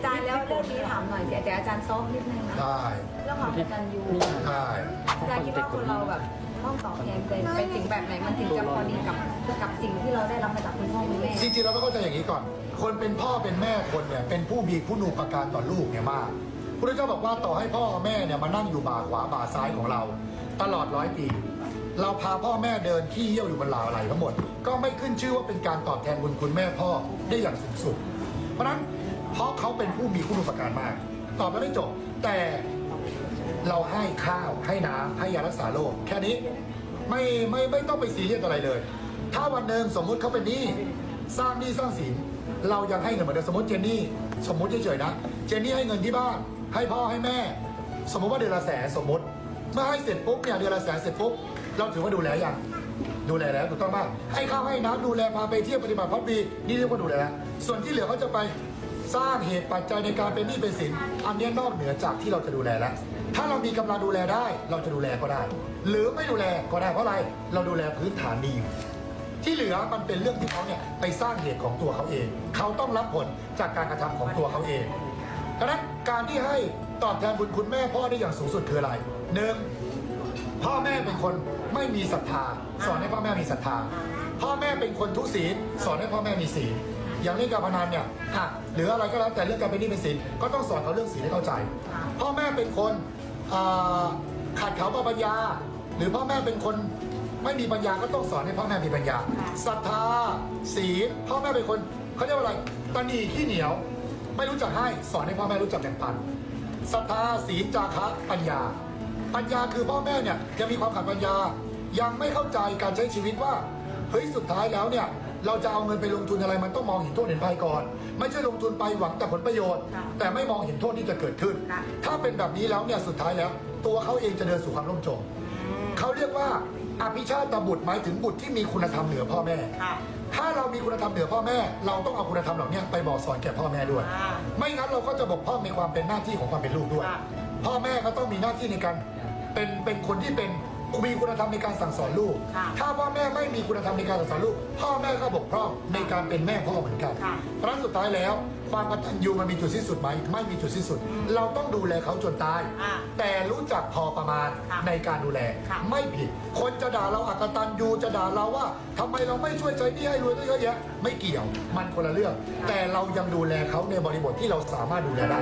อาจารย์แล้วเรื่องนี้ถามหน่อยสิแต่อาจารย์ซอฟนิดนึงนะได้เรื่องความกตัญญูได้อาจารย์คิดว่าคนเราแบบต้องตอบแทนเป็นเป็นสิ่งแบบไหนมันถึงจะพอดีกับกับสิ่งที่เราได้รับมาจากคุณพ่อคุณแม่จริงๆเราต้องเข้าใจอย่างนี้ก่อน คนเป็นพ่อเป็นแม่คนเนี่ยเป็นผู้มีคุณูปการต่อลูกเนี่ยมากพระเจ้าบอกว่าต่อให้พ่อกับแม่เนี่ยมานั่งอยู่บ่าขวาบ่าซ้ายของเรา ตลอดร้อยปี เราพาพ่อแม่เดินขี้เยี่ยวอยู่บนลาวอะไรทั้งหมด ก็ไม่ขึ้นชื่อว่าเป็นการตอบแทนบุญคุณแม่พ่อได้อย่างสูงสุด เพราะฉะนั้น เพราะเขาเป็นผู้มีคุณูปการมาก ตอบแล้วไม่จบ แต่เราให้ข้าวให้น้ำให้ยารักษาโรคแค่นี้ไม่ไม่ไม่ต้องไปซีเรียสอะไรเลย ถ้าวันหนึ่งสมมุติเขาเป็นหนี้สร้างหนี้สร้างสินเรายังให้เงินเหมือนเดิมสมมติเจนนี่สมมติเฉยๆนะ เจนนี่ให้เงินที่บ้าน ให้พ่อให้แม่ สมมติว่าเดือนละแสนสมมติเมื่อให้เสร็จปุ๊บเนี่ยเดือนละแสนเสร็จปุ๊บเราถือว่าดูแลยังดูแลแล้วถูกต้องป่ะให้ข้าวให้น้ำดูแลพาไปเที่ยวปฏิบัติพัฒดีนี่เรียกว่าดูแลแล้วส่วนที่เหลือเขาจะไป สร้างเหตุปัจจัยในการเป็นหนี้เป็นสินอันเนี้ยนอกเหนือจากที่เราจะดูแลแล้ว ถ้าเรามีกำลังดูแลได้ เราจะดูแลก็ได้ หรือไม่ดูแลก็ได้เพราะอะไรเราดูแลพื้นฐานดีอยู่ที่เหลือมันเป็นเรื่องที่เขาเนี่ยไปสร้างเหตุของตัวเขาเอง เขาต้องรับผลจากการกระทำของตัวเขาเองดังนั้นการที่ให้ตอบแทนบุญคุณแม่พ่อได้อย่างสูงสุดคืออะไรหนึ่งพ่อแม่เป็นคนไม่มีศรัทธา สอนให้พ่อแม่มีศรัทธา พ่อแม่เป็นคนทุศีลสอนให้พ่อแม่มีศีล อย่างเล่นการพนันเนี่ยอะหรืออะไรก็แล้วแต่เรื่องการเป็นหนี้เป็นสินก็ต้องสอนเขาเรื่องศีลให้เข้าใจ พ่อแม่เป็นคนอ่าขาดเขาปัญญา หรือพ่อแม่เป็นคนไม่มีปัญญาก็ต้องสอนให้พ่อแม่มีปัญญาศรัทธาศีลพ่อแม่เป็นคนเขาเรียกว่าอะไรตนีขี้เหนียว ไม่รู้จักให้สอนให้พ่อแม่รู้จักแบ่งปันศรัทธาศีลจาคะปัญญา ปัญญาคือพ่อแม่เนี่ยยังมีความขาดปัญญายังไม่เข้าใจการใช้ชีวิตว่าเฮ้ยสุดท้ายแล้วเนี่ย เราจะเอาเงินไปลงทุนอะไรมันต้องมองเห็นโทษเห็นภัยก่อน ไม่ใช่ลงทุนไปหวังแต่ผลประโยชน์ค่ะแต่ไม่มองเห็นโทษที่จะเกิดขึ้นค่ะถ้าเป็นแบบนี้แล้วเนี่ยสุดท้ายแล้ว ตัวเขาเองจะเดินสู่ความล่มจมเขาเรียกว่าอภิชาตบุตรหมายถึงบุตรที่มีคุณธรรมเหนือพ่อแม่ค่ะถ้าเรามีคุณธรรมเหนือพ่อแม่ เราต้องเอาคุณธรรมเหล่านี้ไปบอกสอนแก่พ่อแม่ด้วยอ่าไม่งั้นเราก็จะบกพร่องในความเป็นหน้าที่ของความเป็นลูกด้วยค่ะพ่อแม่ก็ต้องมีหน้าที่ในการเป็นเป็นคนที่เป็น มีคุณธรรมในการสั่งสอนลูก ค่ะถ้าพ่อแม่ไม่มีคุณธรรมในการสั่งสอนลูก พ่อแม่ก็บกพร่องในการเป็นแม่พ่อเหมือนกัน ค่ะเพราะฉะนั้นสุดท้ายแล้ว ความกตัญญูมันมีจุดสิ้นสุดไหมไม่มีจุดสิ้นสุด เราต้องดูแลเขาจนตาย อ่าแต่รู้จักพอประมาณค่ะในการดูแล ค่ะ ไม่ผิด คนจะด่าเราอักตันยูจะด่าเราว่าทำไมเราไม่ช่วยใจหนี่ให้รวยตั้งเยอะแยะ ไม่เกี่ยว มันคนละเรื่อง แต่เรายังดูแลเขาในบริบทที่เราสามารถดูแลได้